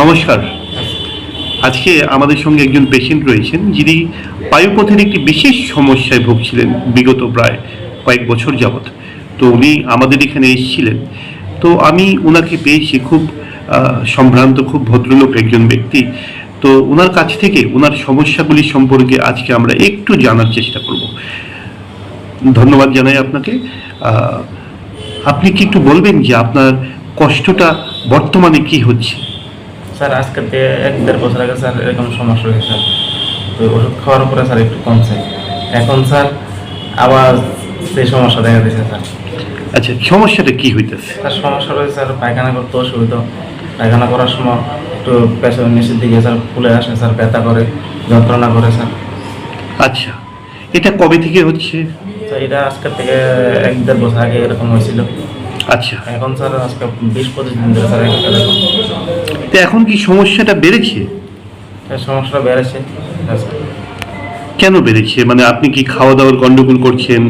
নমস্কার। আজকে আমাদের সঙ্গে একজন পেশেন্ট রয়েছেন, যিনি পায়ুপথের একটি বিশেষ সমস্যায় ভুগছিলেন বিগত প্রায় কয়েক বছর যাবৎ। তো উনি আমাদের এখানে এসেছিলেন। তো আমি ওনাকে পেয়েছি খুব সম্ভ্রান্ত, খুব ভদ্রলোক একজন ব্যক্তি। তো ওনার কাছ থেকে ওনার সমস্যাগুলি সম্পর্কে আজকে আমরা একটু জানার চেষ্টা করব। ধন্যবাদ জানাই আপনাকে। আপনি কি একটু বলবেন যে আপনার কষ্টটা বর্তমানে কি হচ্ছে? স্যার আজকে এক দেড় বছর আগে স্যার এরকম সমস্যা হয়েছে। স্যার তো ওষুধ খাওয়ার পরে স্যার একটু কমছে এখন স্যার আবার সেই সমস্যা দেখা দিয়েছে স্যার। আচ্ছা সমস্যাটা কি হইতেছে? স্যার সমস্যা রয়েছে স্যার পায়খানা করতে অসুবিধা। পায়খানা করার সময় একটু পেছন নিচের দিকে স্যার ফুলে আসে স্যার ব্যথা করে যন্ত্রণা করে স্যার। আচ্ছা এটা কবে থেকে হচ্ছে? তো এটা আজকের থেকে এক দেড় বছর আগে এরকম হয়েছিল। আচ্ছা। এখন স্যার আজকে বিশ পঁচিশ দিন ধরে স্যার এরকম তো এখন কি সমস্যাটা বেড়েছে? স্যার সমস্যাটা বেড়েছে। হ্যাঁ, স্যার কেন বেড়েছে? মানে আপনি কি খাওয়া দাওয়ার গন্ডগোল করছেন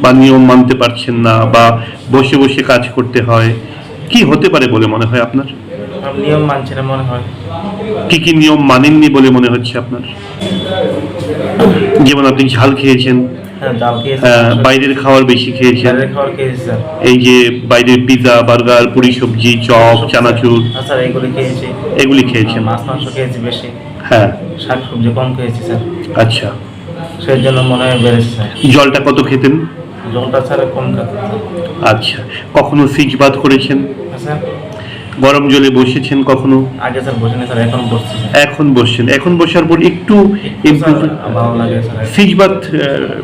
বা নিয়ম মানতে পারছেন না বা বসে বসে কাজ করতে হয়? কি হতে পারে বলে মনে হয় আপনার? আর নিয়ম মানছে না মনে হয়। কি কি নিয়ম মানেননি বলে মনে হচ্ছে আপনার? যেমন আপনি ঝাল খেয়েছেন হ্যাঁ ডাল বাইরের খাবার বেশি খেয়েছেন এই যে বাইরের পিৎজা বার্গার পুরি সবজি চপ চানাচুর। হ্যাঁ স্যার এগুলি খেয়েছি এগুলি খেয়েছেন মাছ মাংস খেয়েছি বেশি। হ্যাঁ। শাক সবজি কম খেয়েছি স্যার। আচ্ছা। সেই জন্য মনে হয় বেড়েছে জলটা কত খেতেন? জলটা স্যার কম খেতে স্যার আচ্ছা। কখনো সিজ বাদ করেছেন? হ্যাঁ স্যার। গরম জলে বসেছেন কখনো? আগে স্যার বসিনি স্যার এখন বসছি। এখন বসছেন। এখন বসার পর একটু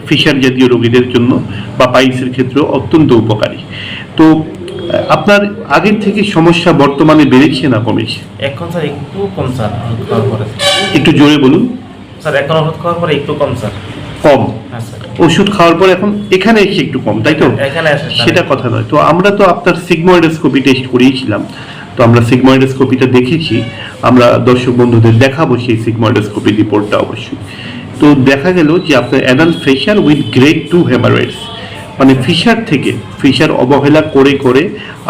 ফিশার জাতীয় রোগীদের জন্য বা পাইলসের ক্ষেত্রে অত্যন্ত উপকারী। তো আপনার আগের থেকে সমস্যা বর্তমানে বেড়েছে না কমেছে? এখন স্যার একটু কম স্যার একটু জোরে বলুন। স্যার এখন ওষুধ খাওয়ার পরে একটু কম স্যার। কম? হ্যাঁ ওষুধ খাওয়ার পর এখন এখানে এসে একটু কম তাই তো? সেটা কথা নয়। তো আমরা তো আপনার সিগময়েডোস্কোপি টেস্ট করিয়েছিলাম। তো আমরা সিগময়েডোস্কোপিটা দেখেছি, আমরা দর্শক বন্ধুদের দেখাবো সেই সিগময়েডোস্কোপি রিপোর্টটা অবশ্যই। তো দেখা গেল যে আপনার adult fissure with grade two haemorrhoids মানে ফিশার থেকে ফিশার অবহেলা করে করে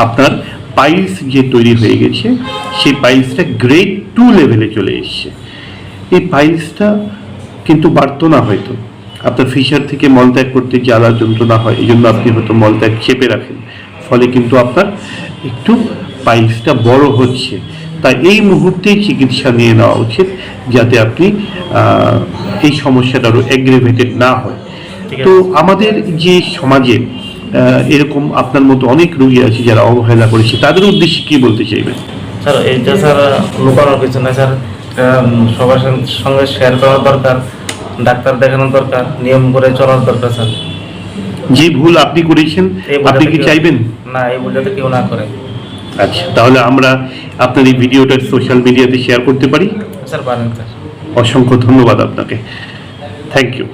আপনার পাইলস যে তৈরি হয়ে গেছে, সেই পাইলসটা গ্রেড টু লেভেলে চলে এসছে। এই পাইলসটা কিন্তু বাড়তো না হয়তো। আপনার ফিশার থেকে মলত্যাগ করতে জ্বালা যন্ত্রণা হয় এই জন্য আপনি হয়তো মলত্যাগ চেপে রাখেন। ফলে কিন্তু আপনার একটু পাইলসটা বড় হচ্ছে। তাই এই মুহূর্তেই চিকিৎসা নিয়ে নেওয়া উচিত যাতে আপনি এই সমস্যাটা আরও অ্যাগ্রেভেটেড না হয়। তো আমাদের যে সমাজে এরকম আপনার মতো অনেক রোগী আছে যারা অবহেলা করেছে তাদের উদ্দেশ্যে কি বলতে চাইবেন? স্যার এইটা স্যার লুকানোর কিছু না স্যার সবার সঙ্গে- শেয়ার করা দরকার ডাক্তার দেখানোর দরকার নিয়ম করে চলার দরকার স্যার। যে ভুল আপনি করেছেন আপনি কি চাইবেন? না এই বোঝাতে কেউ না করে। আচ্ছা তাহলে আমরা আপনার এই ভিডিওটা সোশ্যাল মিডিয়াতে শেয়ার করতে পারি? স্যার অসংখ্য ধন্যবাদ আপনাকে। Thank you